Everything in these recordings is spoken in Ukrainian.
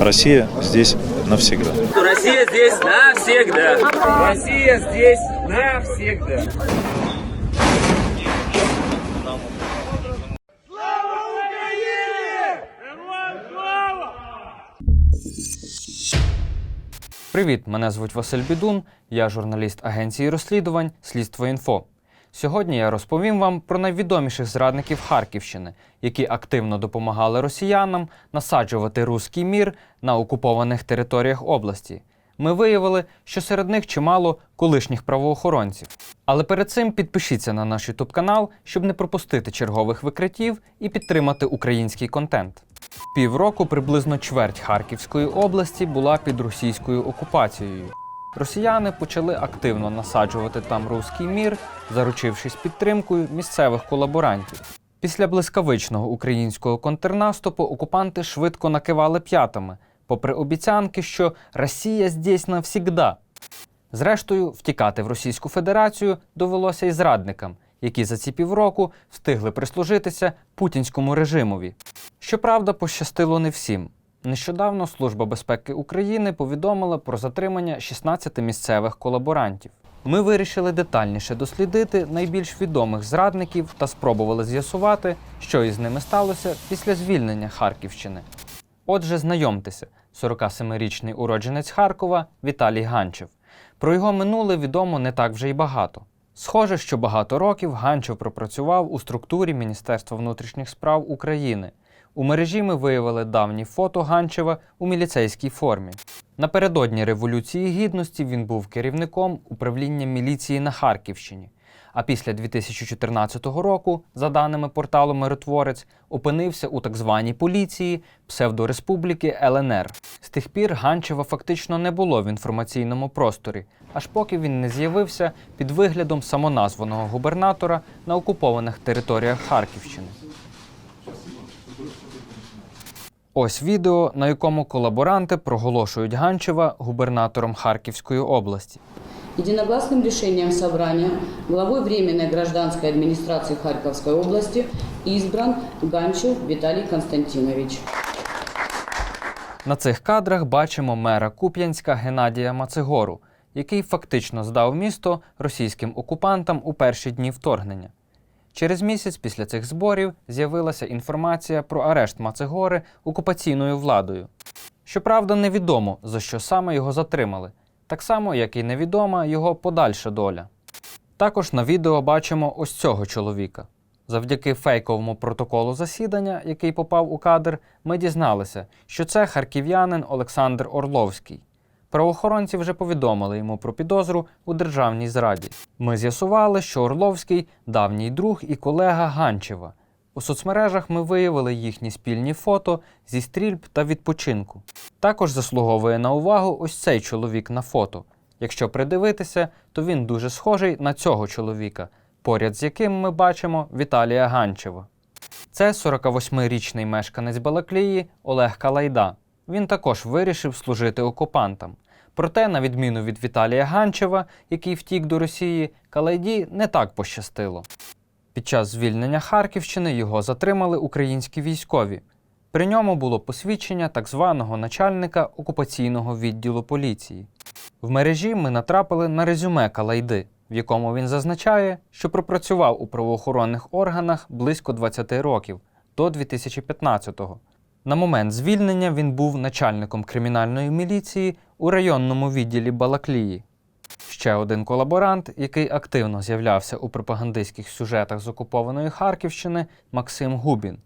Россия здесь навсегда. Россия здесь навсегда. Россия здесь навсегда. Привіт, мене звуть Василь Бідун, я журналіст агенції розслідувань Слідство інфо. Сьогодні я розповім вам про найвідоміших зрадників Харківщини, які активно допомагали росіянам насаджувати руський мір на окупованих територіях області. Ми виявили, що серед них чимало колишніх правоохоронців. Але перед цим підпишіться на наш YouTube канал, щоб не пропустити чергових викриттів і підтримати український контент. Півроку приблизно чверть Харківської області була під російською окупацією. Росіяни почали активно насаджувати там руський мір, заручившись підтримкою місцевих колаборантів. Після блискавичного українського контрнаступу окупанти швидко накивали п'ятами, попри обіцянки, що Росія здесь навсігда. Зрештою, втікати в Російську Федерацію довелося і зрадникам, які за ці півроку встигли прислужитися путінському режимові. Щоправда, пощастило не всім. Нещодавно Служба безпеки України повідомила про затримання 16 місцевих колаборантів. Ми вирішили детальніше дослідити найбільш відомих зрадників та спробували з'ясувати, що із ними сталося після звільнення Харківщини. Отже, знайомтеся, 47-річний уродженець Харкова Віталій Ганчев. Про його минуле відомо не так вже й багато. Схоже, що багато років Ганчев пропрацював у структурі Міністерства внутрішніх справ України. У мережі ми виявили давні фото Ганчева у міліцейській формі. Напередодні Революції Гідності він був керівником управління міліції на Харківщині. А після 2014 року, за даними порталу Миротворець, опинився у так званій поліції псевдореспубліки ЛНР. З тих пір Ганчева фактично не було в інформаційному просторі, аж поки він не з'явився під виглядом самоназваного губернатора на окупованих територіях Харківщини. Ось відео, на якому колаборанти проголошують Ганчева губернатором Харківської області. Единогласным решением собрания главой Временной гражданской администрации Харьковской области избран Ганчев Виталий Константинович. На цих кадрах бачимо мера Куп'янська Геннадія Мацигору, який фактично здав місто російським окупантам у перші дні вторгнення. Через місяць після цих зборів з'явилася інформація про арешт Мацигори окупаційною владою. Щоправда, невідомо, за що саме його затримали, так само, як і невідома його подальша доля. Також на відео бачимо ось цього чоловіка. Завдяки фейковому протоколу засідання, який попав у кадр, ми дізналися, що це харків'янин Олександр Орловський. Правоохоронці вже повідомили йому про підозру у державній зраді. Ми з'ясували, що Орловський давній друг і колега Ганчева. У соцмережах ми виявили їхні спільні фото зі стрільб та відпочинку. Також заслуговує на увагу ось цей чоловік на фото. Якщо придивитися, то він дуже схожий на цього чоловіка, поряд з яким ми бачимо Віталія Ганчева. Це 48-річний мешканець Балаклії Олег Калайда. Він також вирішив служити окупантам. Проте, на відміну від Віталія Ганчева, який втік до Росії, Калайді не так пощастило. Під час звільнення Харківщини його затримали українські військові. При ньому було посвідчення так званого начальника окупаційного відділу поліції. В мережі ми натрапили на резюме Калайди, в якому він зазначає, що пропрацював у правоохоронних органах близько 20 років до 2015-го. На момент звільнення він був начальником кримінальної міліції у районному відділі Балаклії. Ще один колаборант, який активно з'являвся у пропагандистських сюжетах з окупованої Харківщини, Максим Губін.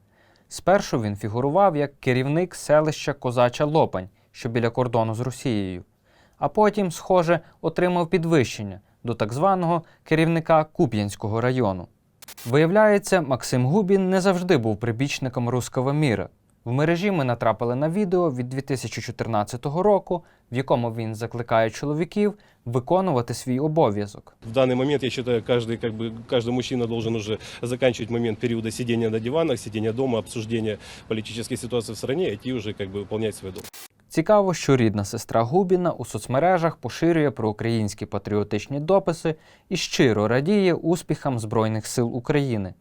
Спершу він фігурував як керівник селища Козача Лопань, що біля кордону з Росією, а потім, схоже, отримав підвищення до так званого керівника Куп'янського району. Виявляється, Максим Губін не завжди був прибічником руського міра. В мережі ми натрапили на відео від 2014 року, в якому він закликає чоловіків виконувати свій обов'язок. В данный момент, я считаю, каждый, как бы, каждый мужчина должен уже заканчивать момент периода сидения на диванах, сидения дома, обсуждения политической ситуации в стране, и идти уже как бы выполнять свой долг. Цікаво, що рідна сестра Губіна у соцмережах поширює проукраїнські патріотичні дописи і щиро радіє успіхам Збройних сил України.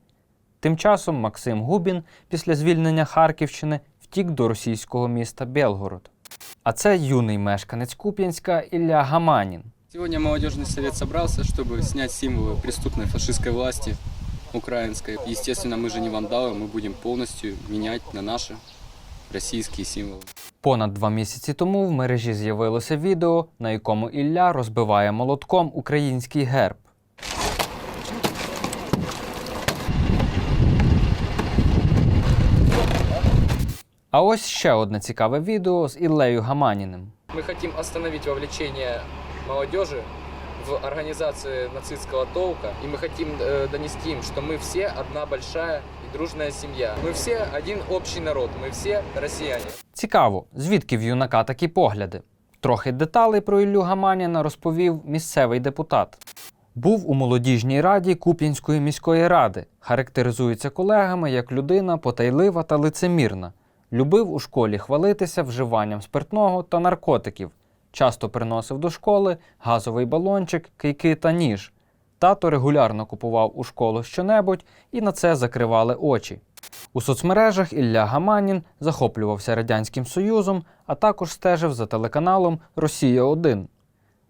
Тим часом Максим Губін після звільнення Харківщини втік до російського міста Белгород. А це юний мешканець Куп'янська Ілля Гаманін. Сегодня молодежный совет собрался, чтобы снять символы преступной фашистской власти украинской. Естественно, мы же не вандалы, мы будем полностью менять на наши российские символы. Понад два місяці тому в мережі з'явилося відео, на якому Ілля розбиває молотком український герб. А ось ще одне цікаве відео з Іллею Гаманіним. Мы хотим остановить вовлечение молодежи в организации нацистского толка, и мы хотим э, донести им, что мы все одна большая и дружная семья. Мы все один общий народ, мы все россияне. Цікаво, звідки в юнака такі погляди? Трохи деталей про Іллю Гаманіна розповів місцевий депутат. Був у молодіжній раді Куп'янської міської ради. Характеризується колегами як людина потайлива та лицемірна. Любив у школі хвалитися вживанням спиртного та наркотиків. Часто приносив до школи газовий балончик, кийки та ніж. Тато регулярно купував у школу щонебудь і на це закривали очі. У соцмережах Ілля Гаманін захоплювався Радянським Союзом, а також стежив за телеканалом Росія 1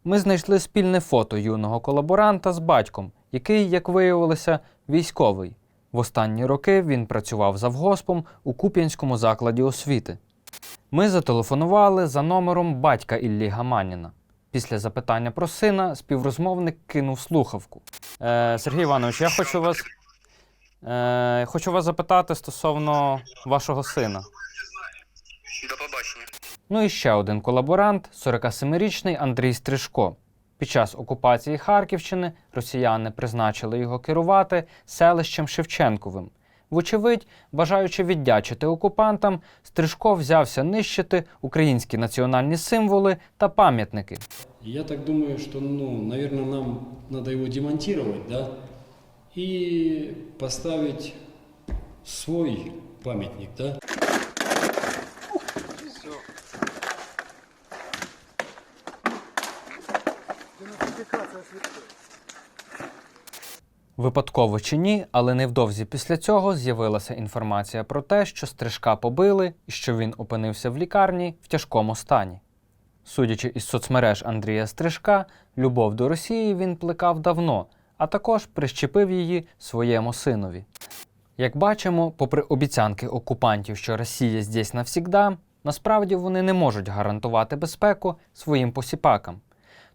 Ми знайшли спільне фото юного колаборанта з батьком, який, як виявилося, військовий. В останні роки він працював завгоспом у Куп'янському закладі освіти. Ми зателефонували за номером батька Іллі Гаманіна. Після запитання про сина співрозмовник кинув слухавку. Е, Сергій Іванович, я хочу вас, е, хочу вас запитати стосовно вашого сина. До побачення. Ну і ще один колаборант 47-річний Андрій Стрижко. Під час окупації Харківщини росіяни призначили його керувати селищем Шевченковим. Вочевидь, бажаючи віддячити окупантам, Стрижко взявся нищити українські національні символи та пам'ятники. Я так думаю, что, ну, наверное, нам надо его демонтировать, да, и поставить свой памятник, да. Випадково чи ні, але невдовзі після цього з'явилася інформація про те, що Стрижка побили і що він опинився в лікарні в тяжкому стані. Судячи із соцмереж Андрія Стрижка, любов до Росії він плекав давно, а також прищепив її своєму синові. Як бачимо, попри обіцянки окупантів, що Росія здесь навсігда, насправді вони не можуть гарантувати безпеку своїм посіпакам.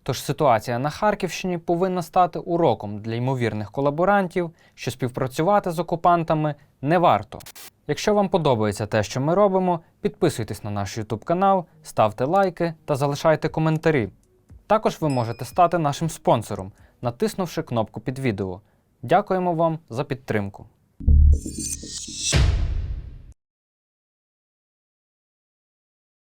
Тож ситуація на Харківщині повинна стати уроком для ймовірних колаборантів, що співпрацювати з окупантами не варто. Якщо вам подобається те, що ми робимо, підписуйтесь на наш YouTube канал, ставте лайки та залишайте коментарі. Також ви можете стати нашим спонсором, натиснувши кнопку під відео. Дякуємо вам за підтримку.